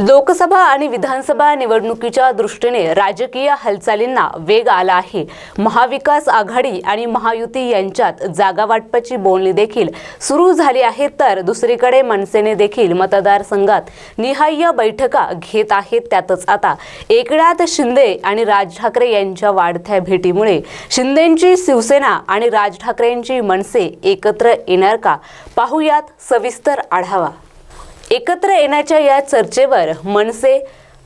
लोकसभा आणि विधानसभा निवडणुकीच्या दृष्टीने राजकीय हालचालींना वेग आला आहे. महाविकास आघाडी आणि महायुती यांच्यात जागा वाटपाची बोलणी देखील सुरू झाली आहे तर दुसरीकडे मनसेने देखील मतदारसंघात निहाय्य बैठका घेत आहेत त्यातच आता एकनाथ शिंदे आणि राज ठाकरे यांच्या वाढत्या भेटीमुळे शिंदेंची शिवसेना आणि राज ठाकरेंची मनसे एकत्र येणार का? पाहुयात सविस्तर आढावा. एकत्र येण्याच्या या चर्चेवर मनसे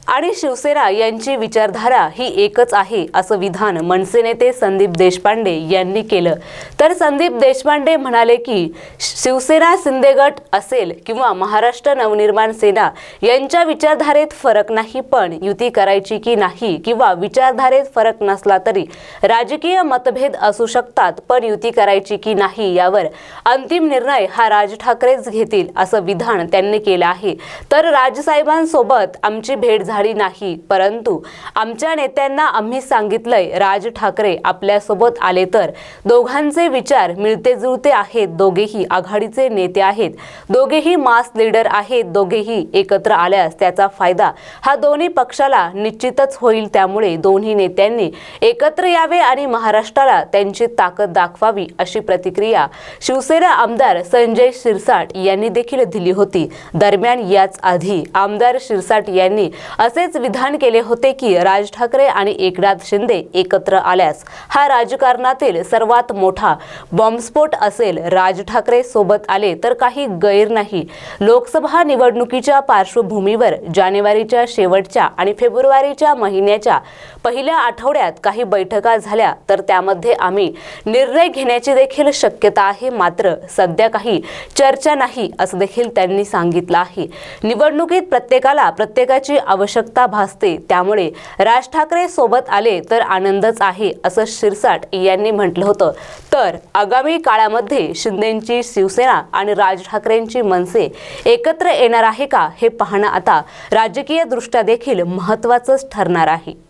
आणि शिवसेना यांची विचारधारा ही एकच आहे असं विधान मनसे नेते संदीप देशपांडे यांनी केलं. तर संदीप देशपांडे म्हणाले की शिवसेना शिंदे गट असेल किंवा महाराष्ट्र नवनिर्माण सेना यांच्या विचारधारेत फरक नाही पण युती करायची की नाही किंवा विचारधारेत फरक नसला तरी राजकीय मतभेद असू शकतात पण युती करायची की नाही यावर अंतिम निर्णय हा राज ठाकरेच घेतील असं विधान त्यांनी केलं आहे. तर राजसाहेबांसोबत आमची भेट झाली. नाही. परंतु आमच्या नेत्यांना आम्ही सांगितलंय राज ठाकरे आपल्यासोबत आले तर. दोघांचे विचार मिळते जुळते आहेत. दोघेही आघाडीचे नेते आहेत. दोघेही मास लीडर आहेत. दोघेही एकत्र आल्यास त्याचा फायदा हा दोन्ही पक्षाला निश्चितच होईल. त्यामुळे दोन्ही नेत्यांनी एकत्र यावे आणि महाराष्ट्राला त्यांची ताकद दाखवावी अशी प्रतिक्रिया शिवसेना आमदार संजय शिरसाट यांनी देखील दिली होती. दरम्यान याच आधी आमदार शिरसाट यांनी असेच विधान केले होते की राज ठाकरे आणि एकनाथ शिंदे एकत्र आल्यास हा राजकारणातील सर्वात मोठा बॉम्बस्फोट असेल. राज ठाकरे सोबत आले तर काही गैर नाही. लोकसभा निवडणुकीच्या पार्श्वभूमीवर जानेवारीच्या शेवटच्या आणि फेब्रुवारीच्या महिन्याच्या पहिल्या आठवड्यात काही बैठका झाल्या तर त्यामध्ये आम्ही निर्णय घेण्याची देखील शक्यता आहे. मात्र सध्या काही चर्चा नाही असं देखील त्यांनी सांगितलं आहे. निवडणुकीत प्रत्येकाला प्रत्येकाची आवश्यक आवश्यकता भासते त्यामुळे राज ठाकरे सोबत आले तर आनंदच आहे असं शिरसाट यांनी म्हटलं होतं. तर आगामी काळामध्ये शिंदेची शिवसेना आणि राज ठाकरेंची मनसे एकत्र येणार आहे का हे पाहणं आता राजकीय दृष्ट्या देखील महत्त्वाचंच ठरणार आहे.